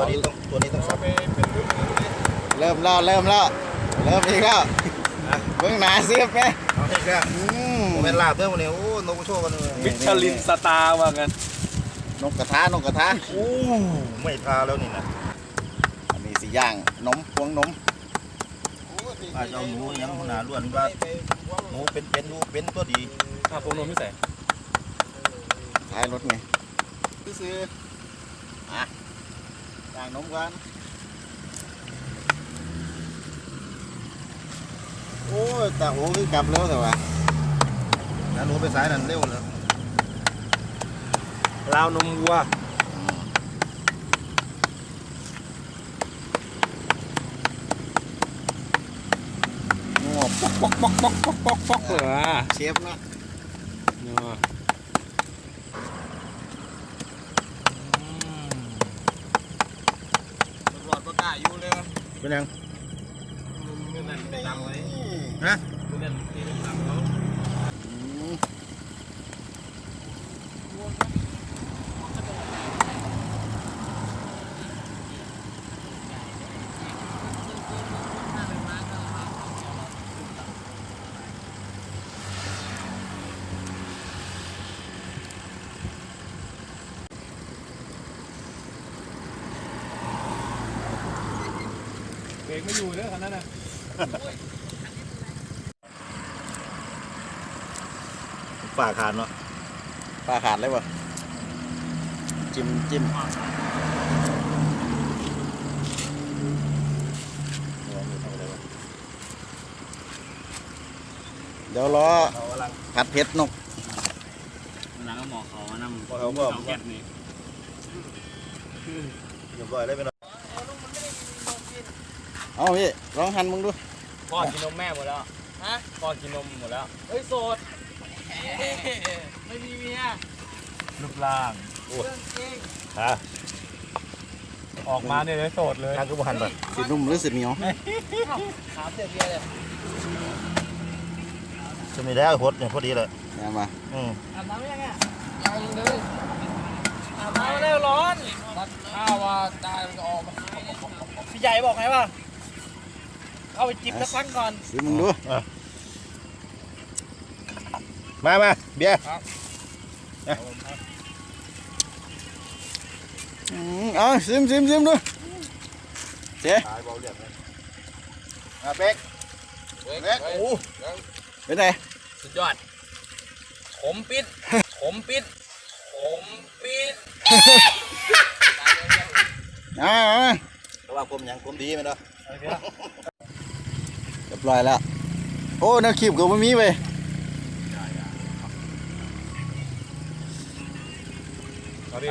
ตัวนี้ต้องตัวนี้ต้องสับเริ่มแล้วเริ่มแล้วเริ่มอีกแล้วเบื้องหน้าเสียบไหมเอาให้แค่อืมโมเมนต์ลาบเด้อวันนี้โอ้นกกระโชกกันเลยมิชลินสตาร์ว่างั้นนกกระทานกกระทาโอ้ไม่ทาแล้วนี่นะอันนี้สีย่างนมพวงนมอาจจะเอาหนูยังขนาดล้วนว่าหนูเป็นเป็นดูเป็นตัวดีถ้าผมนมไม่ใส่ท้ายรถไงซื้ออะ ย่างนมกันโอ้ยแต่โอ้คือกลับเร็วแต่ว่านะหนูไปสายนั่นเร็วเลยราวนมวัวงอปอกปอกปอกปอกปอกปอกปอกเหรอเชฟเนาะเนาะ หลอดประกาศอยู่เลย เป็นยังดำเลยฮะ เบรก ไม่อยู่เด้อคันนั้นน่ะฝ่าขาดเนาะปลาขาดเลยป่ะจิ้มจิ้มเดี๋ยวรอเขากำลังผัดเผ็ดนกหลังก็หมอเขานำพอเขาบอกแก๊สนี่เรียบร้อยเลยไป เนาะเอาพี่ลองหั่นมึงดู พ่อกินนมแม่หมดแล้ว ฮะ พ่อกินนมหมดแล้ว เฮ้ยโสด ไม่มีเมียรูปร่างฮะออกมาเนี่ยเลยโสดเลยทางคือบุหันไปสีนุ่มหรือสีเหนียวขาเสียเบียเลยจะมีแล้วพดเนี่ยพอดีเลยเนี่ยมาอืมอาบน้ำยังไงยังเลยอาบน้ำแล้วร้อนข้าวว่าตายมันจะออกมาพี่ใหญ่บอกไงว่า เอาไปจิบสักครั้งก่อนสีมึงดู มามาเบียร์อืมเอาซิมซิมซิมดูเจ๊ตายเบาเรียบเลยอะเป๊กเป๊กโอ้เป็นไงสุดยอดขมปิดขมปิดขมปิดอ่าเอามา ระวังผมยังผมดีไหมเนาะ เรียบร้อยแล้ว โอ้นักขีบก็ไม่มีเว้ย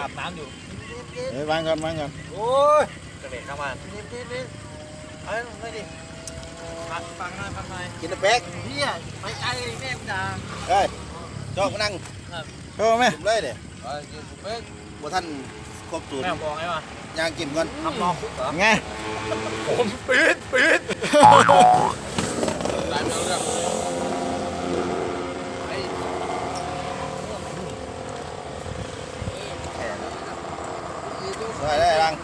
อาบน้ำอยู่เฮ้ยวางก่อนวางก่อนโอ้ยกระเด็นเข้ามานิดนิดนิดเอาไม่ดิฟังฟังหน่อยฟังหน่อยกินแต่เป๊กเฮียไปไกลแม่งด่าเฮ้ยจอกมานั่งโชว์ไหมกินเลยเนี่ยเออกินเป๊กบ่ท่านครบสูตรแม่บอกไงวะย่างกินก่อนทำรอคุกเหรอไงผมปิดปิดหลายเรื่อง ได้ได้รัง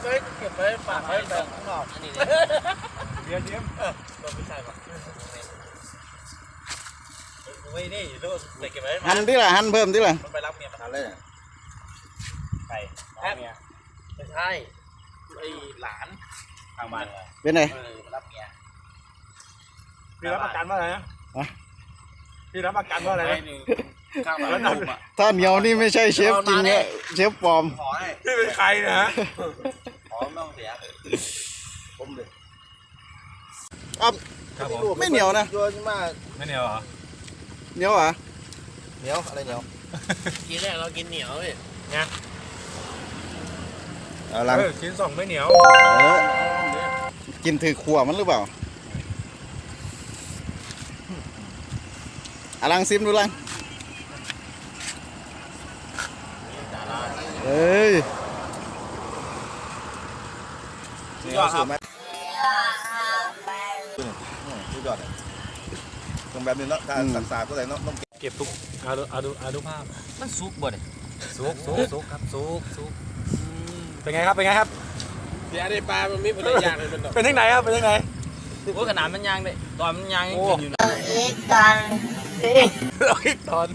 เฮ้ยเก็บไว้ฝากไว้แบบข้างนอกอันนี้เดี๋ยวเดี๋ยวเออตัวไม่ใช่ปะไม่นี่อยู่ตู้แต่เก็บไว้หันที่ละหันเพิ่มที่ละมันไปรับเมียมาทานเลยเนี่ยไปแอบไม่ใช่ไอ้หลานทางบ้านเป็นไงรับเมียพี่รับประกันว่าอะไรนะฮะพี่รับประกันว่าอะไรนะถ้าเหนียวนี่ไม่ใช่เชฟจริงเนี่ยเชฟปลอมขอให้พี่เป็นใครนะ ฮะขอไม่ต้องเสียผมเลยครับผมไม่เหนียวนะโยนมาไม่เหนียวเหรอเหนียวเหรอะเหนียวอะไรเหนียวกินแรกเรากินเหนียวเลยเอาลังเออชิ้นสองไม่เหนียวเออกินถือขวมันหรือเปล่าอาลังซิมดูลังเอ้ย สุดย อดครับ สุดยอดเลยตรงแบบนี้เนาะถ้าสักษาก็เลยเนาะต้องเก็บทุกอาดูอาดูอาดูภาพมันซุกบ่เนี่ยสุกสุกสุกครับสุกสุกเป็นไงครับเป็นไงครับ เดี๋ยวได้ปลา มันมีผลยางเลยมันดอกเป็นทั้งไหนครับเป็นทั้งไหนโอ้ขนาดมันยางเลยตอนมันยางยังกินอยู่นะเอาอีกตอน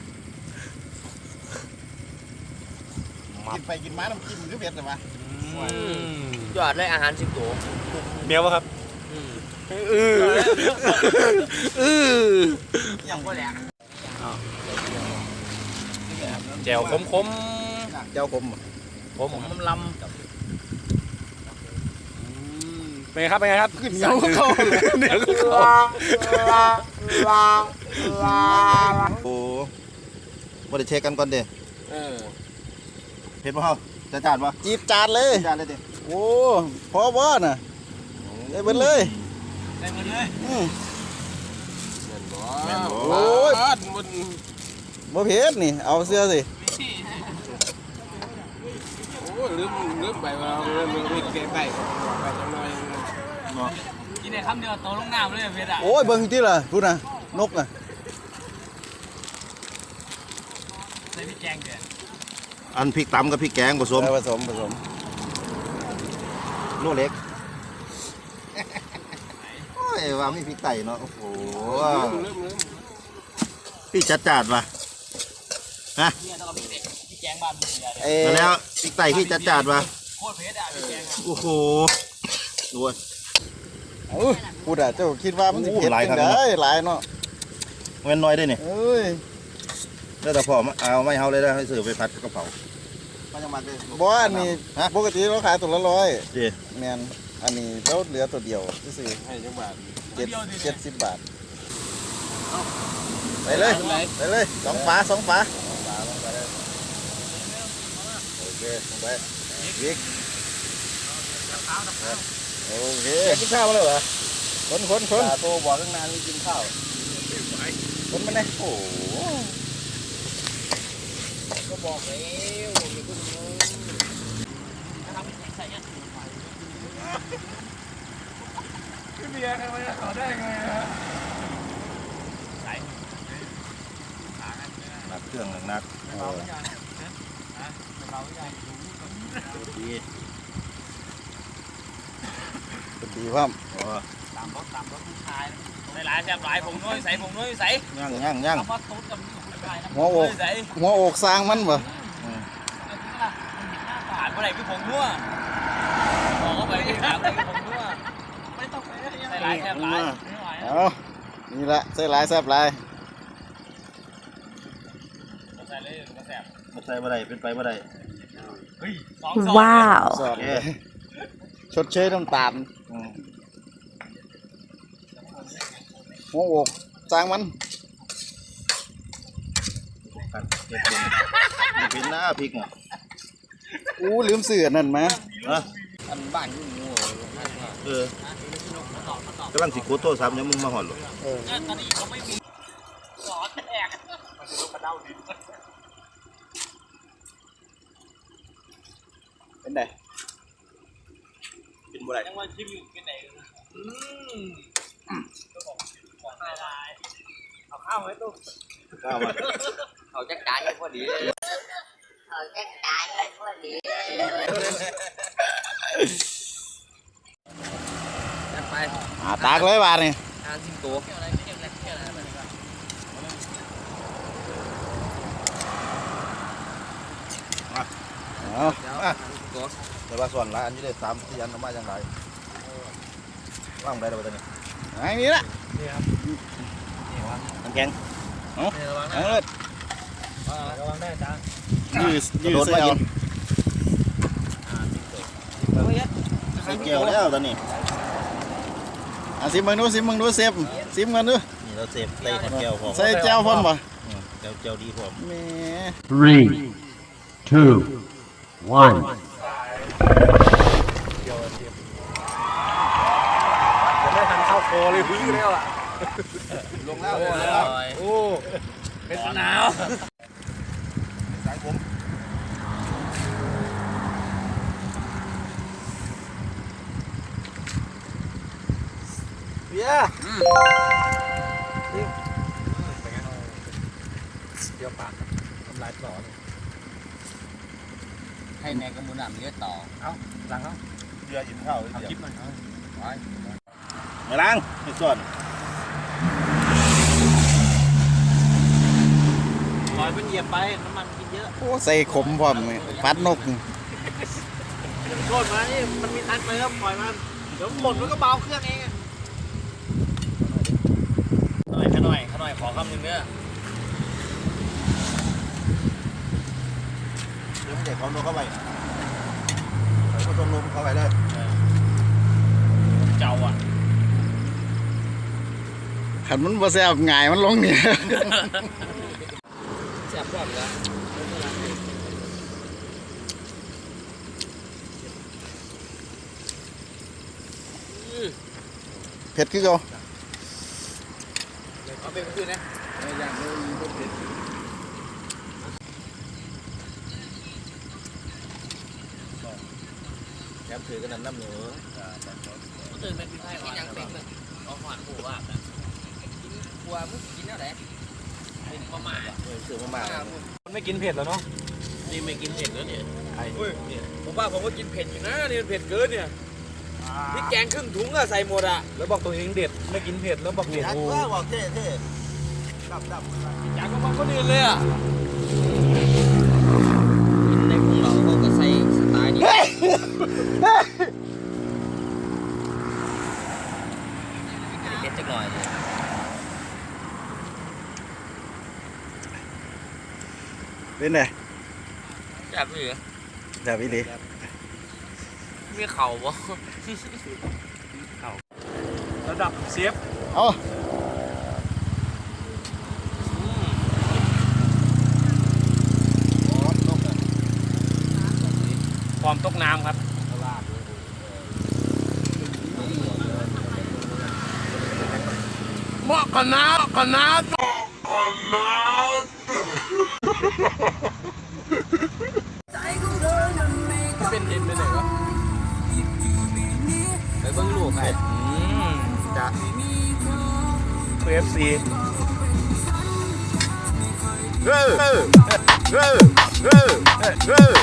กินไปกินมาน้ำจิ้มหรือเผ็ดหรือวะ ยอดเลยอาหารสิบตัวเหนียวปะครับเออเออยังก็แหลกแจ่วคมคมเจ้าผมคมผมลเป็นไงครับเป็นไงครับขึ้นเหนียวเข้าเหนียวก็เข้าโอ้บ่ได้เช็คกันก่อนเด้ำเออเห็นบ่เฮาจะจานบ่จีบจานเลยจานเลยเด้ โอ้พอบ่น่ะได้เบิดเลยได้หมดเลยอืมแม่นบ่โอ้ยมันบ่เผ็ดนี่ เอาเสื้อสิโอ้ยลืมลืมไปว่าลืมลืมลืมเก็บไปไปจังหน่อยเนาะกินในคำเดียวโตลงน้ำเลยเพชรอะโอ้ยเบิ่งที่ล่ะพูดน่ะนกน่ะใส่พริกแกงเดือดอันพริกตำกับพริกแกงผสมผสมผสม โลเล็กโอ้ยว่ามีพริกไต่เนาะโอ้โหลืมลืมพี่จัดจานว่ะเนี่ยต้องเอาพริกเด็กพริกแกงบ้านมึงเดือดเอ้มาแล้วพริกไต่พี่จัดจานว่ะโคตรเพชรอะพริกแกงอะโอ้โหดูว่าเอ้ยพูดอะเจ้าคิดว่ามันสิเผ็ดโอ้หลายจังครับได้หลายเนาะแม่นน้อยได้นี่เอ้ยแล้วแต่พอมาเอาไม่เฮาเลยนะให้ซื้อไปผัดกระเพราบ่อันนี้ฮะปกติเราขายตัวละร้อยเด้แม่นอันนี้เราเหลือตัวเดียวซื่อให้จังหวะๆเจ็ดเจ็ดสิบบาทไปเลยไปเลยสองฝาสองฝาโอเคลงไปวิกโอเคกินข้าวมาแล้วเหรอคนคนคนโตบอกตั้งนานไม่กินข้าวคนมาเลยโอ้โห ก็บอกแล้วอย่าเพิ่งงงถ้าทำให้ใส่เนี่ยเบียร์ใครมาขอได้ไงหนักเครื่องหนักหนักเราไม่ใช่เราไม่ใช่ดีเป็นดีพ่อมตามรถตามรถผู้ชายหลายแซ่บหลายผงน้อยใส่ผงน้อยใส่ย่างย่างย่างเอามาตุ๊ดกับ หัวอกใส่หัวอกสร้างมันบ่ผ่านเมื่อไหร่คือผงนัวบอกเข้าไปที่ถามเลยคือผงนัวไม่ต้องไปใส่หลายแซ่บหลายไม่ไหวเอานี่ละใส่หลายแซ่บหลายใส่เลยก็แซ่บบ่ใส่บ่ได้เป็นไปบ่ได้สองสอง Wow. สอดเลยชดเชยน้ำตาลอืมหัวอกสร้างมัน กันเก็บเป็นเป็นหน้าพริกอะอู้ลืมเสือนั่นไหมฮะอันบ้านอยู่งูเออกำลังสิกดโทรศัพท์เนี่ยมึงมาหอดหรอตอนนี้เขาไม่มีสอนแตกเป็นไงเป็นบ่ได้ยังวันชิมอยู่ที่ไหนอืมก็บอกของละลายเอาข้าวไว้ตู้ข้าวมา เขาจะจ่ายให้พอดีจัดไปอ่าตากเลยบาทนี่ทานสิงตัวเอาตัวแต่ว่าส่วนล รว่างได้แล้วตอนนี้อันนี้ละน้ำแข็งเอาเลยระวังได้จ้ายืดยืดโดนใส่มาเอากินใส่เกลียวแล้วตอนนี้อะซิมมึงดูซิมมึงดูเซฟซิมกันดูนี่เราเสพใส่แก้วพร้อมใส่แจ้วพ่อมบ่อืมแก้วแก้วดีพร้อมแหม่ Three, two, one. จะไม่ทันเข้าคอเลยวิ่งแล้วอะลงแล้วโอ้ลงแล้วยโอ้เป็นหนาว สายผม เบียร์เดี๋ยวปากน้ำลายต่อเลยให้แม่กับมูนำเยอะต่อหลังเขาเรืออิ่มข้าวเลยเอาเดี๋ยวคลิปมันไว้มาล้างให้ส่วนปล่อยมันเหยียบไปน้ำมันกินเยอะโอ้ใส่ขมพร้อมปัดนกโทษมานี่มันมีทางเติมปล่อยมันเดี๋ยวหมดมันก็เบาเครื่องเองอะห น่อยขน่อยขน่อยขอคำหนึ่งเด้อเดี๋ยวมันเด็กเขาโดนเข้าไปเขาก็ต้องลมเข้าไปเลยเจ้าอะ ขันมันบ่แซ่บง่ายมันลงเนี่ย แซ่บกว่าแล้วเผ็ดคือเก่า เอาเป็นคืนนะแถมถือกันนั่นน้ำเหนือก็ตื่นเป็นพี่ไทยกินยังเป็นเลยเอาหวานผูว่าบนะกินบัวมึงกินอะไรเป็นประมาณเออถือมามามันไม่กินเผ็ดแล้วเนาะนี่ไม่กินเผ็ดแล้วเนี่ยผมว่าผมก็กินเผ็ดอยู่นะนี่มันเผ็ดเกินเนี่ย พริกแกงครึ่งถุงอะใส่หมดอะแล้วบอกตัวเองเด็ดไม่กินเผ็ดแล้วบอกเด็ดชักว่าบอกเท่เท่ดับดับอยากก็บอกคนอื่นเลยอะในพวกเราเขาก็ใส่สไตล์นี้เด็ดจักหน่อยเลยเป็นไงจับเหลือแซ่บอีหลี มีเข่าบ่ระดับเซฟเอาพร้อมตกน้ำครับเหมาะกับน้ากับน้าเป็น เอฟซีเออเออเออเออเออ